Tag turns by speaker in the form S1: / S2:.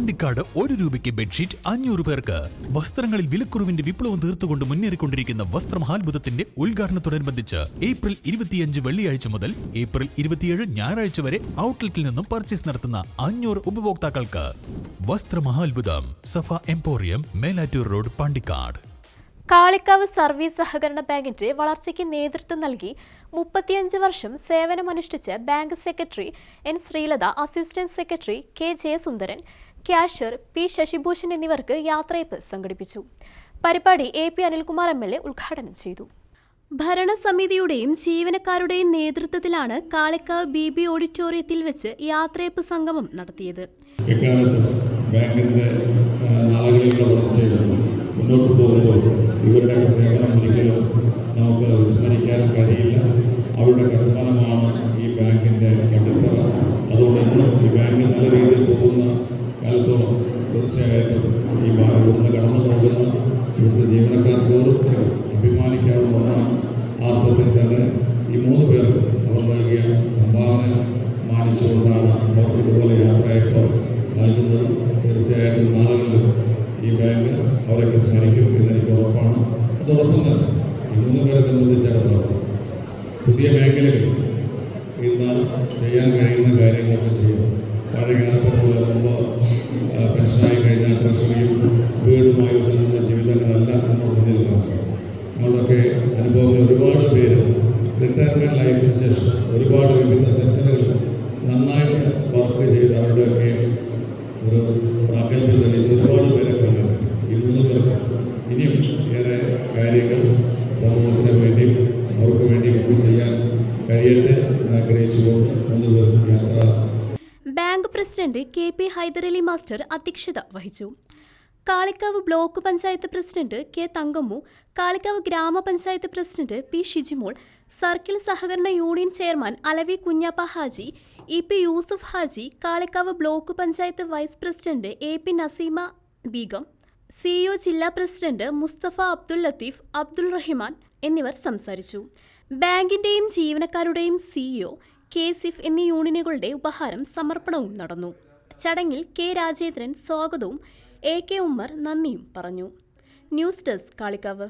S1: പാണ്ടിക്കാട് ഒരു രൂപയ്ക്ക് ബെഡ്ഷീറ്റ് അഞ്ഞൂറ് പേർക്ക്. വസ്ത്രങ്ങളിൽ വിലക്കുറവിന്റെ വിപ്ലവം തീർത്തുകൊണ്ട് മുന്നേറിക്കൊണ്ടിരിക്കുന്ന വസ്ത്രമഹാത്ഭുതത്തിന്റെ ഉദ്ഘാടനത്തോടനുബന്ധിച്ച് ഏപ്രിൽ ഇരുപത്തിയഞ്ച് വെള്ളിയാഴ്ച മുതൽ ഏപ്രിൽ ഇരുപത്തിയേഴ് ഞായറാഴ്ച വരെ ഔട്ട്ലെറ്റിൽ നിന്നും പർച്ചേസ് നടത്തുന്ന അഞ്ഞൂറ് ഉപഭോക്താക്കൾക്ക്. വസ്ത്രമഹാത്ഭുതം Safa emporium Melattur road Pandikkad.
S2: Kalikavu service സഹകരണ ബാങ്കിന്റെ വളർച്ചയ്ക്ക് നേതൃത്വം നൽകി മുപ്പത്തിയഞ്ച് വർഷം സേവനമനുഷ്ഠിച്ച bank secretary N Sreelatha assistant secretary K Jayasundaran cashier P Sasibhushan എന്നിവർക്ക് യാത്രയപ്പ് സംഘടിപ്പിച്ചു. പരിപാടി A P Anilkumar M L A ഉദ്ഘാടനം ചെയ്തു. ഭരണസമിതിയുടെയും ജീവനക്കാരുടെയും നേതൃത്വത്തിലാണ് കാളിക്കാവ് ബി ബി ഓഡിറ്റോറിയത്തിൽ വെച്ച് യാത്രയപ്പ് സംഗമം നടത്തിയത്.
S3: എക്കാലത്തും നാളുകളിലുള്ള മുന്നോട്ട് പോകുമ്പോൾ ഇവരുടെയൊക്കെ സേവനം ഒരിക്കലും നമുക്ക് വിസ്മരിക്കാൻ കഴിയില്ല. അവരുടെ കർത്തമാനമാണ് അവരൊക്കെ സ്മരിക്കും എന്നെനിക്ക് ഉറപ്പാണ്. അത് ഉറപ്പും തന്നെ ഈ മൂന്ന് പേരെ സംബന്ധിച്ചിടത്തോളം. പുതിയ മേഖലകൾ ഇന്ന് ചെയ്യാൻ കഴിയുന്ന കാര്യങ്ങളൊക്കെ ചെയ്യും. പഴയകാലത്തെ പോലെ മുമ്പ് പെൻഷനായി കഴിഞ്ഞാൽ ട്രഷറിയും വീടുമായി ഒതുങ്ങുന്ന ജീവിതങ്ങളല്ല നമ്മൾ മുന്നിൽ കാണുന്നത് നമ്മളൊക്കെ അനുഭവങ്ങൾ ഒരുപാട് പേര് റിട്ടയർമെന്റ് ലൈഫിന് ശേഷം ഒരുപാട് വിവിധ സെക്ടറുകളിൽ നന്നായിട്ട് വർക്ക് ചെയ്ത് അവരുടെയൊക്കെ ഒരു പ്രാഗൽഭ്യം തെളിയിച്ച് ഒരുപാട് പേരെ യാത്ര
S2: bank president K P Hyderali master അധ്യക്ഷത വഹിച്ചു. Kalikavu block panchayat president K Thankammu Kalikavu grama panchayat president P Shijimol circle സഹകരണ union chairman Alavi Kunhappa Haji E P Yusuf Haji Kalikavu block panchayat vice president A P Naseema Beegum CEO ജില്ലാ president Musthafa Abdul Latheef Abdul Rahiman എന്നിവർ സംസാരിച്ചു. ബാങ്കിന്റെയും ജീവനക്കാരുടെയും CEO K സിഫ് എന്നീ യൂണിയനുകളുടെ ഉപഹാരം സമർപ്പണവും നടന്നു. ചടങ്ങിൽ കെ രാജേന്ദ്രൻ സ്വാഗതവും എ കെ ഉമ്മർ നന്ദിയും പറഞ്ഞു. News desk Kalikavu